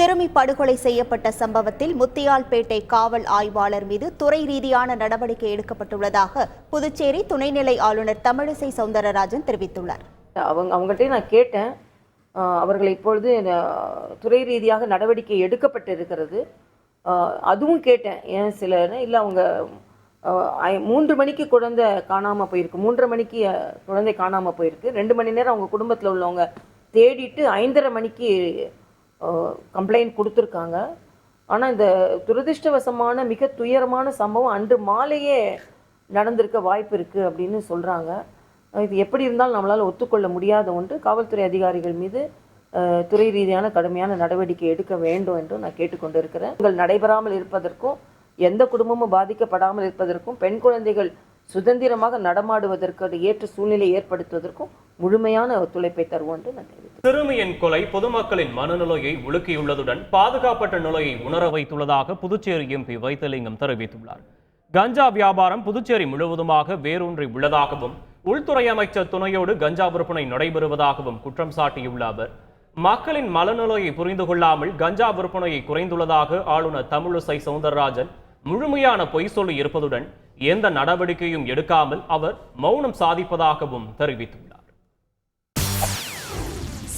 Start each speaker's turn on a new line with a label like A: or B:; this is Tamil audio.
A: சிறுமி படுகொலை செய்யப்பட்ட சம்பவத்தில் முத்தியால்பேட்டை காவல் ஆய்வாளர் மீது துறை ரீதியான நடவடிக்கை எடுக்கப்பட்டுள்ளதாக புதுச்சேரி துணைநிலை ஆளுநர் தமிழிசை சவுந்தரராஜன் தெரிவித்துள்ளார்.
B: அவங்க அவங்கள்ட்ட நான் கேட்டேன். அவர்கள் இப்பொழுது துறை ரீதியாக நடவடிக்கை எடுக்கப்பட்டு இருக்கிறது அதுவும் கேட்டேன். ஏன் சில இல்லை அவங்க மூன்று மணிக்கு குழந்தை காணாமல் போயிருக்கு. மூன்றரை மணிக்கு குழந்தை காணாமல் போயிருக்கு. ரெண்டு மணி நேரம் அவங்க குடும்பத்தில் உள்ளவங்க தேடிட்டு ஐந்தரை மணிக்கு கம்ப்ளைண்ட் கொடுத்துருக்காங்க. ஆனால் இந்த துரதிர்ஷ்டவசமான மிக துயரமான சம்பவம் அன்று மாலையே நடந்திருக்க வாய்ப்பு இருக்குது அப்படின்னு சொல்கிறாங்க இது எப்படி இருந்தாலும் நம்மளால் ஒத்துக்கொள்ள முடியாத ஒன்று. காவல்துறை அதிகாரிகள் மீது துறை ரீதியான கடுமையான நடவடிக்கை எடுக்க வேண்டும் என்று நான் கேட்டுக்கொண்டு இருக்கிறேன் உங்கள் நடைபெறாமல் இருப்பதற்கும் எந்த குடும்பமும் பாதிக்கப்படாமல் இருப்பதற்கும் பெண் குழந்தைகள் சுதந்திரமாக நடமாடுவதற்கு ஏற்ற சூழ்நிலை ஏற்படுத்துவதற்கும் முழுமையான ஒத்துழைப்பை தருவோம் என்று நான்
C: சிறுமியின் கொலை பொதுமக்களின் மனநிலையை உலுக்கியுள்ளதுடன் பாதுகாப்பற்ற நிலையை உணர வைத்துள்ளதாக புதுச்சேரி எம்பி வைத்தலிங்கம் தெரிவித்துள்ளார். கஞ்சா வியாபாரம் புதுச்சேரி முழுவதுமாக வேரூன்றி உள்ளதாகவும் உள்துறை அமைச்சர் துணையோடு கஞ்சா விற்பனை நடைபெறுவதாகவும் குற்றம் சாட்டியுள்ள அவர் மக்களின் மனநிலையை புரிந்து கொள்ளாமல் கஞ்சா விற்பனையை குறைந்துள்ளதாக ஆளுநர் தமிழிசை சவுந்தரராஜன் முழுமையான பொய் சொல்லி இருப்பதுடன் எந்த நடவடிக்கையும் எடுக்காமல் அவர் மௌனம் சாதிப்பதாகவும் தெரிவித்துள்ளார்.